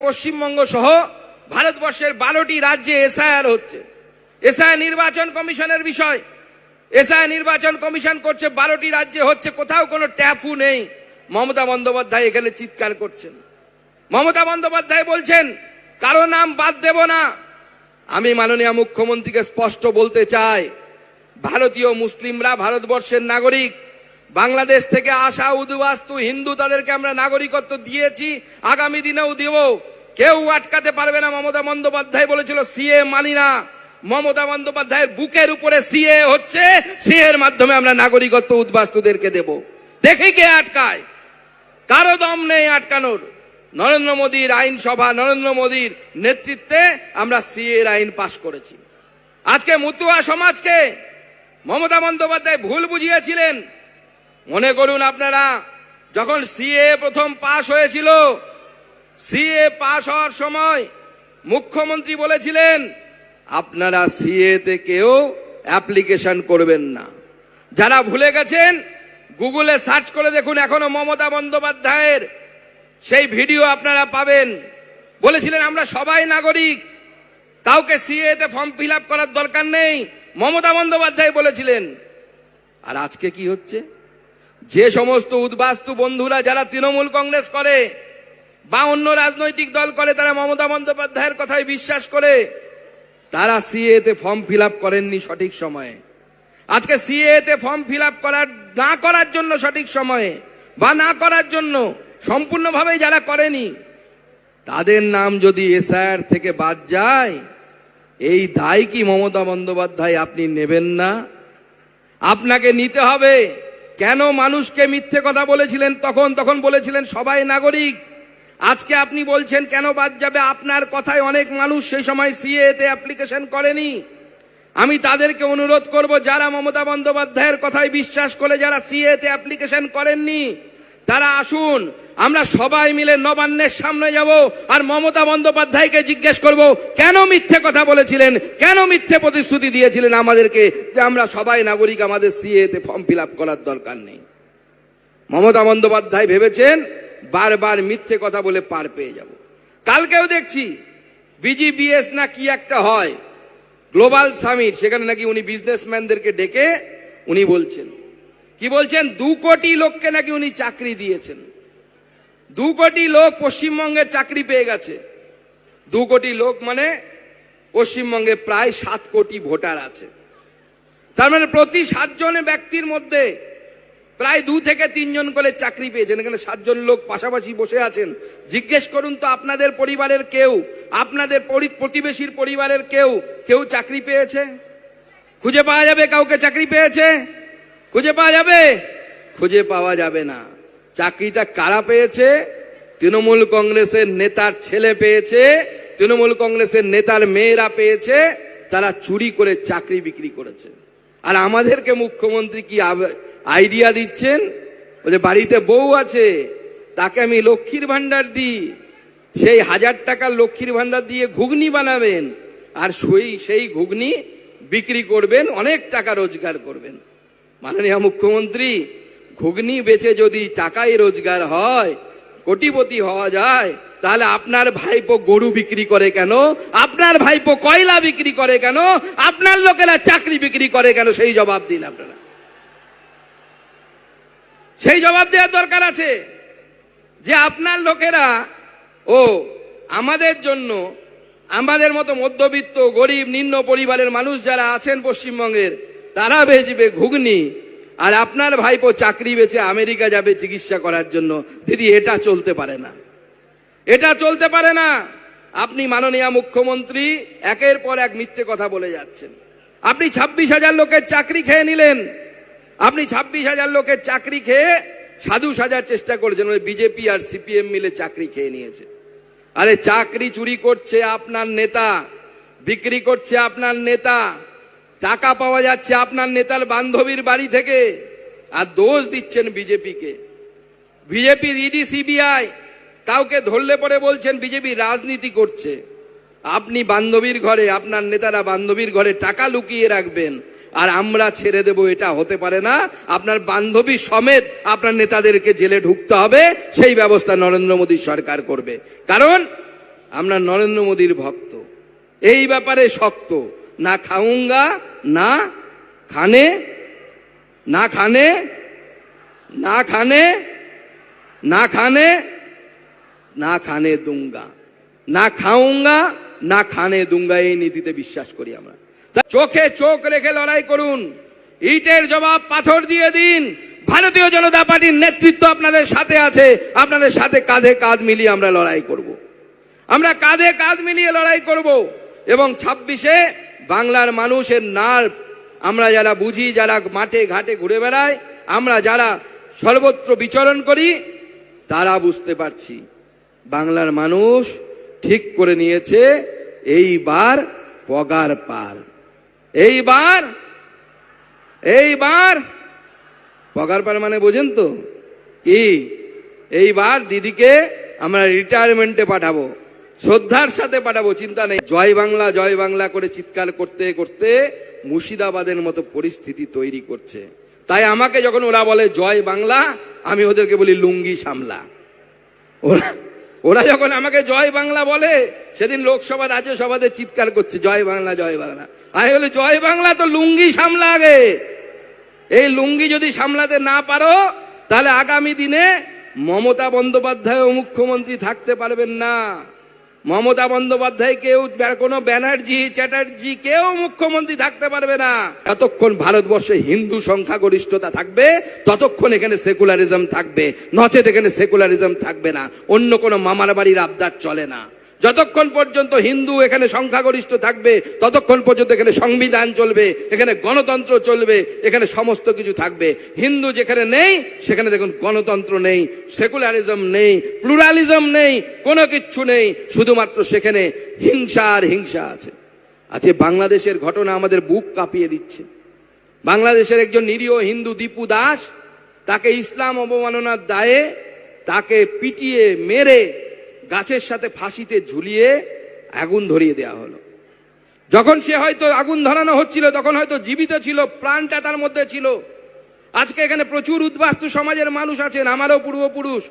পশ্চিমবঙ্গ সহ ভারতবর্ষের বারোটি রাজ্যে এসআইআর হচ্ছে। এসআই নির্বাচন কমিশনের বিষয়। এসআই নির্বাচন কমিশন করছে বারোটি রাজ্যে হচ্ছে, কোথাও কোনো ট্যাফু নেই। মমতা বন্দ্যোপাধ্যায় এখানে চিৎকার করছেন। মমতা বন্দ্যোপাধ্যায় বলছেন, কারও নাম বাদ দেব না। আমি মাননীয় মুখ্যমন্ত্রীকে স্পষ্ট বলতে চাই, ভারতীয় মুসলিমরা ভারতবর্ষের নাগরিক বাংলাদেশ থেকে আসা উদ্বাস্তু হিন্দু তাদেরকে আমরা নাগরিকত্ব দিয়েছি, আগামী দিনেও দিব। কেউ আটকাতে পারবে না, মমতা বন্দ্যোপাধ্যায় বলেছিল, সিএ মালিনা মমতা বন্দ্যোপাধ্যায়ের বুকের উপরে সিএ হচ্ছে সিএ এর মাধ্যমে আমরা নাগরিকত্ব উদ্বাস্তুদেরকে দেব। দেখি কে আটকায়। কারও দম নেই আটকানোর। নরেন্দ্র মোদীর আইনসভা, নরেন্দ্র মোদীর নেতৃত্বে আমরা সিএ এর আইন পাশ করেছি। আজকে মুতুয়া সমাজকে মমতা বন্দ্যোপাধ্যায় ভুল বুঝিয়েছিলেন। মনে করুন আপনারা, যখন সিএ প্রথম পাশ হয়েছিল সিএ পাশ হওয়ার সময় মুখ্যমন্ত্রী বলেছিলেন, আপনারা সিএ তে কেউ অ্যাপ্লিকেশন করবেন না। যারা ভুলে গেছেন, গুগলে সার্চ করে দেখুন, এখনও মমতা বন্দ্যোপাধ্যায়ের সেই ভিডিও আপনারা পাবেন। বলেছিলেন, আমরা সবাই নাগরিক, কাউকে সিএ তে ফর্ম ফিল করার দরকার নেই। মমতা বন্দ্যোপাধ্যায় বলেছিলেন। আর আজকে কি হচ্ছে? যে সমস্ত উদ্বাস্তু বন্ধুরা যারা তৃণমূল কংগ্রেস করে বা অন্য রাজনৈতিক দল করে, তারা মমতা বন্দ্যোপাধ্যায়ের কথায় বিশ্বাস করে, তারা সিএ তে ফর্ম ফিল করেননি সঠিক সময়ে। আজকে সিএ তে ফর্ম ফিল করার, না করার জন্য সঠিক সময়ে বা না করার জন্য সম্পূর্ণভাবে যারা করেনি, তাদের নাম যদি এসআইআর থেকে বাদ যায়, এই দায় কি মমতা বন্দ্যোপাধ্যায় আপনি নেবেন না? আপনাকে নিতে হবে। কেন মানুষকে মিথ্যে কথা বলেছিলেন তখন? তখন বলেছিলেন, সবাই নাগরিক। আজকে আপনি বলছেন, কেন বাদ যাবে? আপনার কথায় অনেক মানুষ সেই সময় সিএতে অ্যাপ্লিকেশন করেনি। আমি তাদেরকে অনুরোধ করব, যারা মমতা বন্দ্যোপাধ্যায়ের কথায় বিশ্বাস করে, যারা সিএতে অ্যাপ্লিকেশন করেননি তারা আসুন, আমরা সবাই মিলে নবান্নের সামনে যাব আর মমতা বন্দ্যোপাধ্যায়কে জিজ্ঞেস করব, কেন মিথ্যে কথা বলেছিলেন? কেন মিথ্যে প্রতিশ্রুতি দিয়েছিলেন আমাদেরকে যে আমরা সবাই নাগরিক, আমাদের সিএ তে ফর্ম ফিল করার দরকার নেই? মমতা বন্দ্যোপাধ্যায় ভেবেছেন, বারবার মিথ্যে কথা বলে পার পেয়ে যাব। কালকেও দেখছি, বিজিবিএস না কি একটা হয়, গ্লোবাল সামিট, সেখানে নাকি উনি বিজনেসম্যানদেরকে ডেকে উনি বলছেন। কি বলছেন? দু কোটি লোককে নাকি উনি চাকরি দিয়েছেন। দু কোটি লোক পশ্চিমবঙ্গে চাকরি পেয়ে গেছে। দু কোটি লোক মানে পশ্চিমবঙ্গে প্রায় সাত কোটি ভোটার আছে। তার মানে প্রতি সাতজন ব্যক্তির মধ্যে প্রায় দু থেকে তিনজন করে চাকরি পেয়েছেন। এখানে সাতজন লোক পাশাপাশি বসে আছেন। জিজ্ঞেস করুন তো আপনাদের পরিবারের কেউ, আপনাদের প্রতিবেশীর পরিবারের কেউ কেউ চাকরি পেয়েছে? খুঁজে পাওয়া যাবে কাউকে চাকরি পেয়েছে? খুঁজে পাওয়া যাবে? খুঁজে পাওয়া যাবে না। চাকরিটা কারা পেয়েছে? তৃণমূল কংগ্রেসের নেতার ছেলে পেয়েছে। তৃণমূল কংগ্রেসের নেতার মেয়েরা পেয়েছে। তারা চুরি করে চাকরি বিক্রি করেছে। আর আমাদেরকে মুখ্যমন্ত্রী কি আইডিয়া দিচ্ছেন? বলে বাড়িতে বউ আছে, তাকে আমি লক্ষ্মীর ভান্ডার দিই। সেই হাজার টাকা লক্ষ্মীর ভান্ডার দিয়ে ঘুগনি বানাবেন। আর সেই সেই ঘুগনি বিক্রি করবেন, অনেক টাকা রোজগার করবেন। মাননীয় মুখ্যমন্ত্রী, ঘুগনি বেচে যদি টাকাই রোজগার হয়, কোটিপতি হওয়া যায়, তাহলে আপনার ভাইপো গরু বিক্রি করে কেন? আপনার ভাইপো কয়লা বিক্রি করে কেন? আপনার লোকেরা চাকরি বিক্রি করে কেন? সেই জবাব দিন আপনারা। সেই জবাব দেওয়ার দরকার আছে যে আপনার লোকেরা, ও, আমাদের জন্য, আমাদের মতো মধ্যবিত্ত, গরিব, নিম্ন পরিবারের মানুষ যারা আছেন পশ্চিমবঙ্গের তারা ভেজবে ঘুগনি। আর আপনার ভাইপো চাকরি বেছে আমেরিকা যাবে চিকিৎসা করার জন্য। দিদি, এটা চলতে পারে না। এটা চলতে পারে না। আপনি মাননীয় মুখ্যমন্ত্রী একের পর এক মিথ্যে কথা বলে যাচ্ছেন। আপনি ছাব্বিশ হাজার লোকের চাকরি খেয়ে নিলেন। আপনি ছাব্বিশ হাজার লোকের চাকরি খেয়ে সাধু সাজার চেষ্টা করেছেন। ওই বিজেপি আর সিপিএম মিলে চাকরি খেয়ে নিয়েছে। আরে চাকরি চুরি করছে আপনার নেতা, বিক্রি করছে আপনার নেতা। টাকা পাওয়া যাচ্ছে আপনার নেতার বান্ধবীর বাড়ি থেকে আর দোষ দিচ্ছেন বিজেপিকে। বিজেপির ইডি, সিবিআই কাউকে ধরলে পরে বলছেন বিজেপি রাজনীতি করছে। আপনি বান্ধবীর ঘরে, আপনার নেতারা বান্ধবীর ঘরে টাকা লুকিয়ে রাখবেন আর আমরা ছেড়ে দেব, এটা হতে পারে না। আপনার বান্ধবী সমেত আপনার নেতাদেরকে জেলে ঢুকতে হবে, সেই ব্যবস্থা নরেন্দ্র মোদী সরকার করবে। কারণ আমরা নরেন্দ্র মোদীর ভক্ত। এই ব্যাপারে শক্ত, না খাউঙ্গা না খানে না খানে না খানে না খানে না খানে দুঙ্গা। না খাউঙ্গা না খানে দুঙ্গা, এই নীতিতে বিশ্বাস করি আমরা। চোখে চোখ রেখে লড়াই করুন। ইটের জবাব পাথর দিয়ে দিন। ভারতীয় জনতা পার্টির নেতৃত্ব আপনাদের সাথে আছে। আপনাদের সাথে কাঁধে কাঁধ মিলিয়ে আমরা লড়াই করব। আমরা কাঁধে কাঁধ মিলিয়ে লড়াই করব এবং ছাব্বিশে বাংলার মানুষের নার্ভ আমরা যারা বুঝি, যারা মাঠে ঘাটে ঘুরে বেড়াই, আমরা যারা সর্বত্র বিচরণ করি, তারা বুঝতে পারছি বাংলার মানুষ ঠিক করে নিয়েছে, এইবার পগার পার। এইবার এইবার, পগার পার মানে বোঝেন তো? কি? এইবার দিদিকে আমরা রিটায়ারমেন্টে পাঠাবো। শ্রদ্ধার সাথে পাঠাবো, চিন্তা নেই। জয় বাংলা জয় বাংলা করে চিৎকার করতে করতে মুর্শিদাবাদের মতো পরিস্থিতি তৈরি করছে। তাই আমাকে যখন ওরা বলে, জয় বাংলা আমি ওদেরকে বলি, লুঙ্গি সামলা। ওরা ওরা যখন আমাকে জয় বাংলা বলে, সেদিন লোকসভা, রাজ্যসভাতে চিৎকার করছে, জয় বাংলা জয় বাংলা। আমি বলি, জয় বাংলা তো লুঙ্গি সামলা আগে। এই লুঙ্গি যদি সামলাতে না পারো, তাহলে আগামী দিনে মমতা বন্দ্যোপাধ্যায় মুখ্যমন্ত্রী থাকতে পারবেন না। মমতা বন্দ্যোপাধ্যায় কেউ কোনো ব্যানার্জি, চ্যাটার্জি কেউ মুখ্যমন্ত্রী থাকতে পারবে না। যতক্ষণ ভারতবর্ষে হিন্দু সংখ্যাগরিষ্ঠতা থাকবে, ততক্ষণ এখানে সেকুলারিজম থাকবে। নচেত এখানে সেকুলারিজম থাকবে না। অন্য কোনো মামার বাড়ির আবদার চলে না। যতক্ষণ পর্যন্ত হিন্দু এখানে সংখ্যাগরিষ্ঠ থাকবে, ততক্ষণ পর্যন্ত এখানে সংবিধান চলবে, এখানে গণতন্ত্র চলবে, এখানে সমস্ত কিছু থাকবে। হিন্দু যেখানে নেই, সেখানে দেখুন গণতন্ত্র নেই, সেকুলারিজম নেই, প্লুরালিজম নেই, কোনো কিচ্ছু নেই, শুধুমাত্র সেখানে হিংসা আর হিংসা আছে। আজকে বাংলাদেশের ঘটনা আমাদের বুক কাঁপিয়ে দিচ্ছে। বাংলাদেশের একজন নিরীহ হিন্দু দীপু দাস, তাকে ইসলাম অবমাননার দায়ে তাকে পিটিয়ে মেরে গাছের সাথে ফাঁসিতে ঝুলিয়ে আগুন ধরিয়ে দেওয়া হলো। যখন সে হয়তো আগুন ধরানো হচ্ছিল, তখন হয়তো জীবিত ছিল, প্রাণটা তার মধ্যে ছিল। আজকে এখানে প্রচুর উদ্বাস্তু সমাজের মানুষ আছেন, আমারও পূর্বপুরুষ।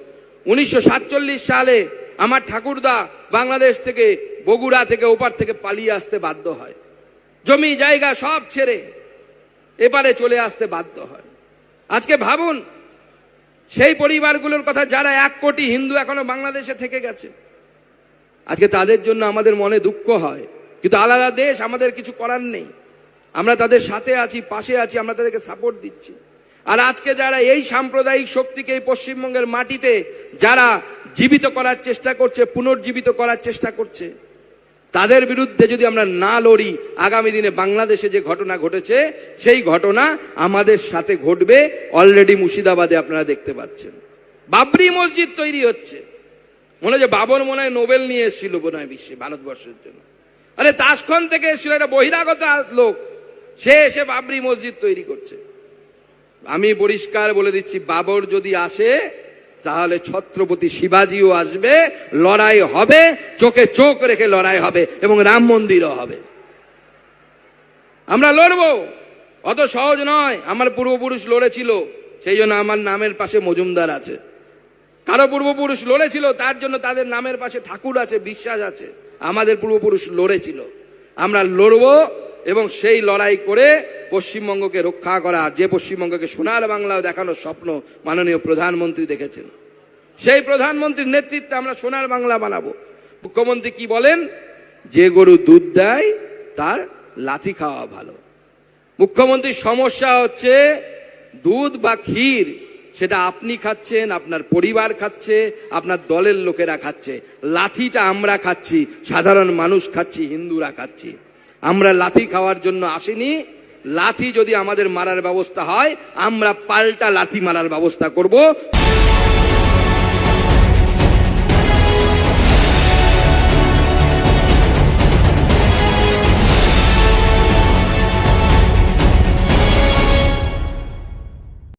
উনিশশো সাতচল্লিশ সালে আমার ঠাকুরদা বাংলাদেশ থেকে, বগুড়া থেকে, ওপার থেকে পালিয়ে আসতে বাধ্য হয়। জমি, জায়গা সব ছেড়ে এপারে চলে আসতে বাধ্য হয়। আজকে ভাবুন সেই পরিবারগুলোর কথা যারা এক কোটি হিন্দু এখনও বাংলাদেশে থেকে গেছে। আজকে তাদের জন্য আমাদের মনে দুঃখ হয়। কিন্তু আলাদা দেশ আমাদের কিছু করার নেই। আমরা তাদের সাথে আছি, পাশে আছি, আমরা তাদেরকে সাপোর্ট দিচ্ছি। আর আজকে যারা এই সাম্প্রদায়িক শক্তিকে এই পশ্চিমবঙ্গের মাটিতে যারা জীবিত করার চেষ্টা করছে, পুনর্জীবিত করার চেষ্টা করছে তাদের বিরুদ্ধে যদি আমরা না লড়ি, আগামী দিনে বাংলাদেশে যে ঘটনা ঘটেছে, সেই ঘটনা আমাদের সাথে ঘটবে। অলরেডি মুর্শিদাবাদে আপনারা দেখতে পাচ্ছেন। বাবরি মসজিদ তৈরি হচ্ছে। মনে হয় বাবর মনে হয় নোবেল নিয়ে এসেছিল মনে হয় বিশ্বে, ভারতবর্ষের জন্য। আরে তাসখন থেকে এসেছিল একটা বহিরাগত লোক। সে এসে বাবরি মসজিদ তৈরি করছে। আমি পরিষ্কার বলে দিচ্ছি, বাবর যদি আসে তাহলে ছত্রপতি শিবাজিও আসবে, লড়াই হবে, চোখে চোখ রেখে লড়াই হবে এবং রাম মন্দিরও হবে। আমরা লড়বো। অত সহজ নয়। আমার পূর্বপুরুষ লড়েছিল, সেই জন্য আমার নামের পাশে মজুমদার আছে। কারও পূর্বপুরুষ লড়েছিল, তার জন্য তাদের নামের পাশে ঠাকুর আছে, বিশ্বাস আছে। আমাদের পূর্বপুরুষ লড়েছিল। আমরা লড়বো এবং সেই লড়াই করে পশ্চিমবঙ্গকে রক্ষা করা, যে পশ্চিমবঙ্গকে সোনার বাংলা দেখানোর স্বপ্ন মাননীয় প্রধানমন্ত্রী দেখেছেন। সেই প্রধানমন্ত্রীর নেতৃত্বে আমরা সোনার বাংলা বানাবো। মুখ্যমন্ত্রী কি বলেন? যে গরু দুধ দেয়, তার লাথি খাওয়া ভালো। মুখ্যমন্ত্রীর সমস্যা হচ্ছে দুধ বা ক্ষীর, সেটা আপনি খাচ্ছেন, আপনার পরিবার খাচ্ছে, আপনার দলের লোকেরা খাচ্ছে। লাথিটা আমরা খাচ্ছি, সাধারণ মানুষ খাচ্ছি, হিন্দুরা খাচ্ছি। আমরা লাথি খাওয়ার জন্য আসিনি। লাথি যদি আমাদের মারার ব্যবস্থা হয়, আমরা পাল্টা লাথি মারার ব্যবস্থা করব।